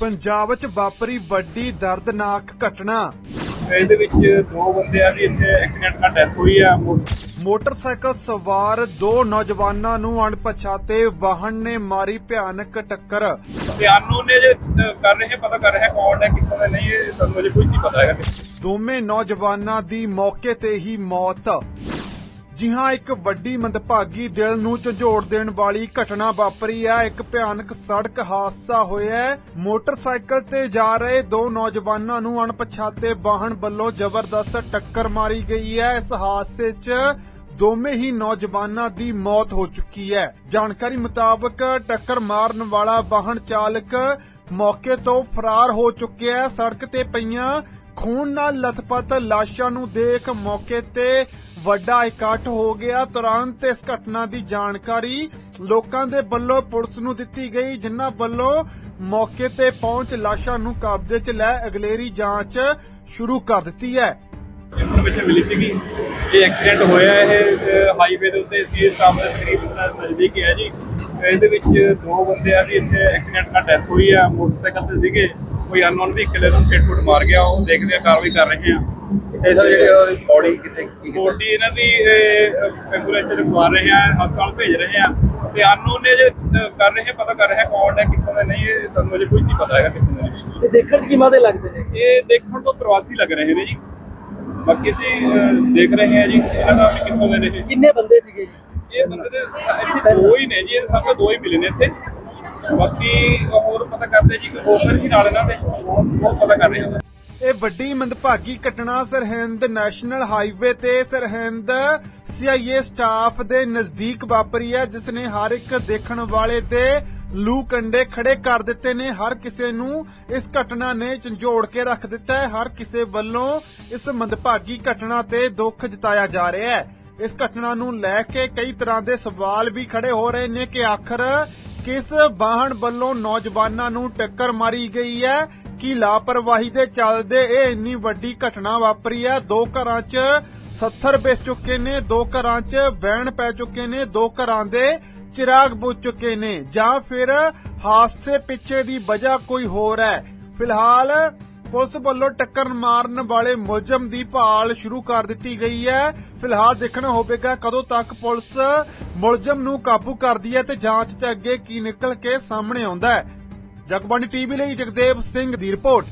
ਪੰਜਾਬ 'ਚ ਵਾਪਰੀ ਵੱਡੀ ਦਰਦਨਾਕ ਘਟਨਾ। ਇਹਦੇ ਵਿੱਚ ਦੋ ਬੰਦਿਆਂ ਦੀ ਇੱਥੇ ਐਕਸੀਡੈਂਟ ਨਾਲ ਡੈਥ ਹੋਈ ਆ ਮੋਟਰਸਾਈਕਲ ਸਵਾਰ ਦੋ ਨੌਜਵਾਨਾਂ ਨੂੰ ਅਣਪਛਾਤੇ ਵਾਹਨ ਨੇ ਮਾਰੀ ਭਿਆਨਕ ਟੱਕਰ। ਅਨਨੋਨ ਨੇ ਜੇ ਕਰ ਰਹੇ ਪਤਾ ਕਰ ਰਹੇ ਕੌਣ ਹੈ ਕਿੱਥੋਂ ਦੇ ਨਹੀਂ ਇਹ ਸਾਨੂੰ ਅਜੇ ਕੁਝ ਨਹੀਂ ਪਤਾ ਹੈਗਾ। ਦੋਵੇਂ ਨੌਜਵਾਨਾਂ ਦੀ ਮੌਕੇ ਤੇ ਹੀ ਮੌਤ। ਜੀ ਹਾਂ, ਇੱਕ ਵੱਡੀ ਮੰਦਭਾਗੀ ਦਿਲ ਨੂੰ ਝੰਜੋੜ ਦੇਣ ਵਾਲੀ ਘਟਨਾ ਵਾਪਰੀ ਹੈ। ਇੱਕ ਭਿਆਨਕ ਸੜਕ ਹਾਦਸਾ ਹੋਇਆ ਹੈ। ਮੋਟਰਸਾਈਕਲ ਤੇ ਜਾ ਰਹੇ ਦੋ ਨੌਜਵਾਨਾਂ ਨੂੰ ਅਣਪਛਾਤੇ ਵਾਹਨ ਵੱਲੋਂ ਜ਼ਬਰਦਸਤ ਟੱਕਰ ਮਾਰੀ ਗਈ ਹੈ। ਇਸ ਹਾਦਸੇ 'ਚ ਦੋਵੇਂ ਹੀ ਨੌਜਵਾਨਾਂ ਦੀ ਮੌਤ ਹੋ ਚੁੱਕੀ ਹੈ। ਜਾਣਕਾਰੀ ਮੁਤਾਬਕ ਟੱਕਰ ਮਾਰਨ ਵਾਲਾ ਵਾਹਨ ਚਾਲਕ ਮੌਕੇ ਤੋਂ ਫਰਾਰ ਹੋ ਚੁੱਕਿਆ ਹੈ। ਸੜਕ ਤੇ ਪਈਆਂ ਖੂਨ ਨਾਲ ਲਥਪਥ ਲਾਸ਼ਾਂ ਨੂੰ ਦੇਖ ਮੌਕੇ ਤੇ ਵੱਡਾ ਇਕੱਠ ਹੋ ਗਿਆ। ਤੁਰੰਤ ਇਸ ਘਟਨਾ ਦੀ ਜਾਣਕਾਰੀ ਲੋਕਾਂ ਦੇ ਵੱਲੋਂ ਪੁਲਿਸ ਨੂੰ ਦਿੱਤੀ ਗਈ, ਜਿਨ੍ਹਾਂ ਵੱਲੋਂ ਮੌਕੇ ਤੇ ਪਹੁੰਚ ਲਾਸ਼ਾਂ ਨੂੰ ਕਬਜ਼ੇ 'ਚ ਲੈ ਅਗਲੇਰੀ ਜਾਂਚ ਸ਼ੁਰੂ ਕਰ ਦਿੱਤੀ ਹੈ। ਇਨਫੋਰਮੇਸ਼ਨ ਮਿਲੀ ਸੀਗੀ ਇਹ ਐਕਸੀਡੈਂਟ ਹੋਇਆ ਇਹ ਹਾਈਵੇ ਦੇ ਉੱਤੇ ਸੀ ਸਟਾਪ ਦੇ ਤਕਰੀਬਨ ਨਜ਼ਦੀਕ ਹੈ ਜੀ। ਇਹਦੇ ਵਿੱਚ ਦੋ ਬੰਦਿਆਂ ਦੀ ਇੱਥੇ ਐਕਸੀਡੈਂਟ ਨਾਲ ਡੈਥ ਹੋਈ ਆ, ਮੋਟਰਸਾਈਕਲ ਤੇ ਸੀਗੇ। ਕੋਈ ਅਨਨੋਨ ਵਹੀਕਲ ਇਹਨਾਂ ਨੂੰ ਫੁੱਟ ਮਾਰ ਗਿਆ ਉਹ ਦੇਖਦੇ ਆ ਕਾਰਵਾਈ ਕਰ ਰਹੇ ਆ। ਇਹ ਸਰ ਜਿਹੜੇ ਬੋਡੀ ਕਿਤੇ ਕੀ ਬੋਡੀ ਇਹਨਾਂ ਦੀ ਐਂਬੂਲੈਂਸ ਚ ਰਖਵਾ ਰਹੇ ਆ ਹਸਪਤਾਲ ਭੇਜ ਰਹੇ ਆ। ਤੇ ਅਨਨੋਨ ਨੇ ਜੇ ਕਰ ਰਹੇ ਪਤਾ ਕਰ ਰਹੇ ਕੌਣ ਹੈ ਕਿੱਥੋਂ ਦੇ ਨਹੀਂ ਇਹ ਸਾਨੂੰ ਅਜੇ ਕੁਝ ਨਹੀਂ ਪਤਾ ਹੈਗਾ ਕਿੱਥੋਂ ਦੇ ਨੇ। ਤੇ ਦੇਖਣ ਚ ਕਿਵੇਂ ਦੇ ਲੱਗਦੇ ਨੇ? ਇਹ ਦੇਖਣ ਤੋਂ ਪ੍ਰਵਾਸੀ ਲੱਗ ਰਹੇ ਨੇ ਜੀ। ਬਾਕੀ ਅਸੀਂ ਅ, ਦੇਖ ਰਹੇ ਹਾਂ ਜੀ ਇਹਨਾਂ ਦਾ ਵੀ ਕਿੱਥੋਂ ਦੇ ਨੇ। ਕਿੰਨੇ ਬੰਦੇ ਸੀਗੇ ਜੀ? ਇਹ ਬੰਦੇ ਦੇ ਸ- ਇੱਥੇ ਦੋ ਹੀ ਨੇ ਜੀ ਇਹ ਸਭ ਤੋਂ ਦੋ ਹੀ ਮਿਲੇ ਨੇ ਇੱਥੇ। ਬਾਕੀ ਹੋਰ ਪਤਾ ਕਰਦੇ ਜੀ, ਕੋਈ ਹੋਰ ਸੀ ਨਾਲ ਇਹਨਾਂ ਦੇ। ਉਹ ਪਤਾ ਕਰ ਰਹੇ ਹਾਂ ਇਹ ਵੱਡੀ ਮੰਦਭਾਗੀ ਘਟਨਾ ਸਰਹਿੰਦ ਨੈਸ਼ਨਲ ਹਾਈਵੇ ਤੇ ਸਰਹਿੰਦ ਸੀਆਈਏ ਸਟਾਫ ਦੇ ਨਜ਼ਦੀਕ ਵਾਪਰੀ ਹੈ, ਜਿਸ ਨੇ ਹਰ ਇੱਕ ਦੇਖਣ ਵਾਲੇ ਦੇ ਲੂ ਕੰਡੇ ਖੜੇ ਕਰ ਦਿੱਤੇ ਨੇ। ਹਰ ਕਿਸੇ ਨੂੰ ਇਸ ਘਟਨਾ ਨੇ ਝੰਜੋੜ ਕੇ ਰੱਖ ਦਿੱਤਾ ਹੈ। ਹਰ ਕਿਸੇ ਵੱਲੋਂ ਇਸ ਮੰਦਭਾਗੀ ਘਟਨਾ ਤੇ ਦੁੱਖ ਜਤਾਇਆ ਜਾ ਰਿਹਾ ਹੈ। ਇਸ ਘਟਨਾ ਨੂੰ ਲੈ ਕੇ ਕਈ ਤਰ੍ਹਾਂ ਦੇ ਸਵਾਲ ਵੀ ਖੜੇ ਹੋ ਰਹੇ ਨੇ ਕਿ ਆਖਰ ਕਿਸ ਵਾਹਨ ਵੱਲੋਂ ਨੌਜਵਾਨਾਂ ਨੂੰ ਟੱਕਰ ਮਾਰੀ ਗਈ ਹੈ? ਕਿ ਲਾਪਰਵਾਹੀ ਦੇ ਚੱਲਦੇ ਇਹ ਇੰਨੀ ਵੱਡੀ ਘਟਨਾ ਵਾਪਰੀ ਹੈ? ਦੋ ਘਰਾਂ 'ਚ 70 ਵੇਚ ਚੁੱਕੇ ਨੇ, ਦੋ ਘਰਾਂ 'ਚ ਵੈਣ ਪੈ ਚੁੱਕੇ ਨੇ, ਦੋ ਘਰਾਂ ਦੇ ਚਿਰਾਗ ਬੁੱਝ ਚੁੱਕੇ ਨੇ। ਜਾਂ ਫਿਰ ਹਾਦਸੇ ਪਿੱਛੇ ਦੀ ਵਜ੍ਹਾ ਕੋਈ ਹੋਰ ਹੈ? ਫਿਲਹਾਲ ਪੁਲਿਸ ਵੱਲੋਂ ਟੱਕਰ ਮਾਰਨ ਵਾਲੇ ਮੁਲਜ਼ਮ ਦੀ ਭਾਲ ਸ਼ੁਰੂ ਕਰ ਦਿੱਤੀ ਗਈ ਹੈ। ਫਿਲਹਾਲ ਦੇਖਣਾ ਹੋਵੇਗਾ ਕਦੋਂ ਤੱਕ ਪੁਲਿਸ ਮੁਲਜ਼ਮ ਨੂੰ ਕਾਬੂ ਕਰਦੀ ਹੈ ਤੇ ਜਾਂਚ 'ਚ ਅੱਗੇ ਕੀ ਨਿਕਲ ਕੇ ਸਾਹਮਣੇ ਆਉਂਦਾ ਹੈ। ਜਗਬਾਣੀ ਟੀਵੀ ਲਈ ਜਗਦੇਵ ਸਿੰਘ ਦੀ ਰਿਪੋਰਟ।